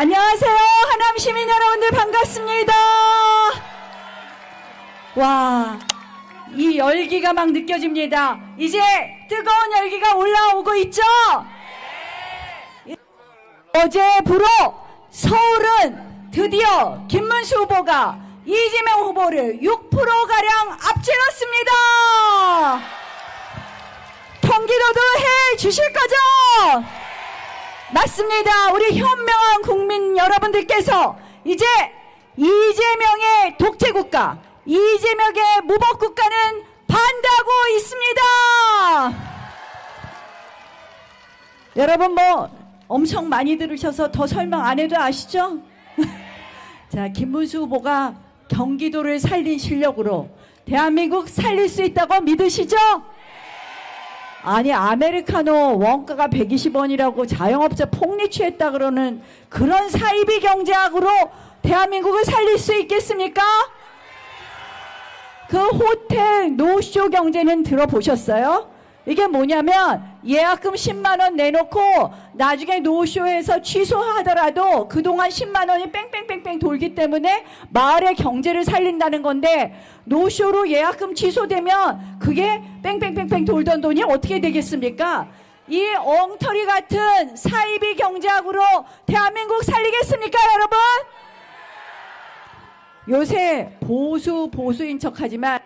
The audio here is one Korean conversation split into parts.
안녕하세요. 하남 시민 여러분들 반갑습니다. 와, 이 열기가 막 느껴집니다. 이제 뜨거운 열기가 올라오고 있죠? 어제부로 서울은 드디어 김문수 후보가 이재명 후보를 6%가량 앞질렀습니다. 경기도도 해 주실 거죠? 맞습니다. 우리 현명한 국민 여러분들께서 이제 이재명의 독재국가, 이재명의 무법국가는 반대하고 있습니다. 여러분 뭐 엄청 많이 들으셔서 더 설명 안 해도 아시죠? 자, 김문수 후보가 경기도를 살린 실력으로 대한민국 살릴 수 있다고 믿으시죠? 아니 아메리카노 원가가 120원이라고 자영업자 폭리 취했다 그러는 그런 사이비 경제학으로 대한민국을 살릴 수 있겠습니까? 그 호텔 노쇼 경제는 들어보셨어요? 이게 뭐냐면 예약금 10만 원 내놓고 나중에 노쇼해서 취소하더라도 그동안 10만 원이 뺑뺑뺑뺑 돌기 때문에 마을의 경제를 살린다는 건데 노쇼로 예약금 취소되면 그게 뺑뺑뺑뺑 돌던 돈이 어떻게 되겠습니까? 이 엉터리 같은 사이비 경제학으로 대한민국 살리겠습니까, 여러분? 요새 보수 보수인 척하지만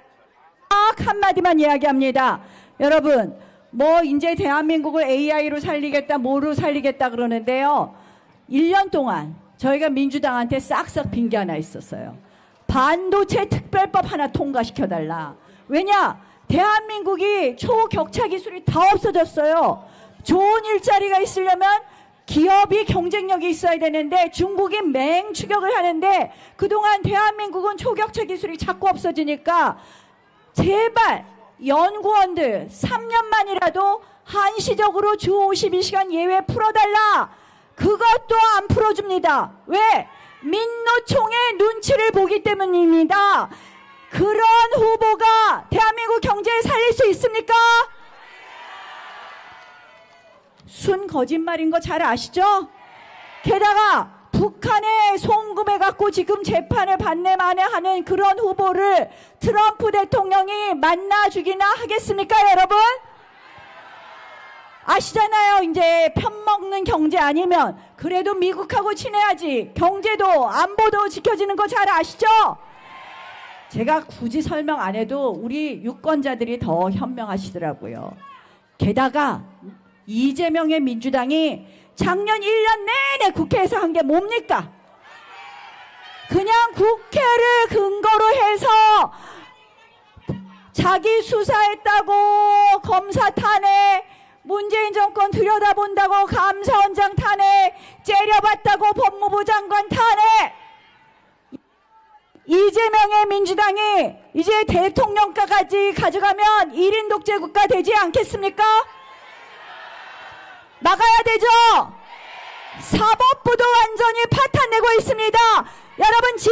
딱 한마디만 이야기합니다. 여러분, 뭐 이제 대한민국을 AI로 살리겠다, 뭐로 살리겠다 그러는데요. 1년 동안 저희가 민주당한테 싹싹 빈게 하나 있었어요. 반도체 특별법 하나 통과시켜달라. 왜냐? 대한민국이 초격차 기술이 다 없어졌어요. 좋은 일자리가 있으려면 기업이 경쟁력이 있어야 되는데 중국이 맹 추격을 하는데 그동안 대한민국은 초격차 기술이 자꾸 없어지니까 제발 연구원들 3년만이라도 한시적으로 주 52시간 예외 풀어달라. 그것도 안 풀어줍니다. 왜? 민노총의 눈치를 보기 때문입니다. 그런 후보가 대한민국 경제를 살릴 수 있습니까? 순 거짓말인 거 잘 아시죠? 게다가 북한에 송금해 갖고 지금 재판을 받네 마네 하는 그런 후보를 트럼프 대통령이 만나 주기나 하겠습니까, 여러분? 아시잖아요. 이제 편 먹는 경제 아니면 그래도 미국하고 친해야지. 경제도 안보도 지켜지는 거 잘 아시죠? 제가 굳이 설명 안 해도 우리 유권자들이 더 현명하시더라고요. 게다가 이재명의 민주당이 작년 1년 내내 국회에서 한 게 뭡니까? 그냥 국회를 근거로 해서 자기 수사했다고 검사 탄핵, 문재인 정권 들여다본다고 감사원장 탄핵, 째려봤다고 법무부 장관 탄핵, 이재명의 민주당이 이제 대통령까지 가져가면 1인 독재 국가 되지 않겠습니까? 막아야 되죠? 사법부도 완전히 파탄내고 있습니다. 여러분 지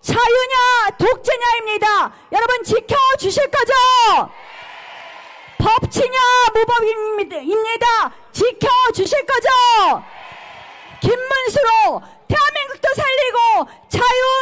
자유냐 독재냐입니다. 여러분 지켜주실 거죠? 법치냐 무법입니다. 지켜주실 거죠? 김문수로 대한민국도 살리고 자유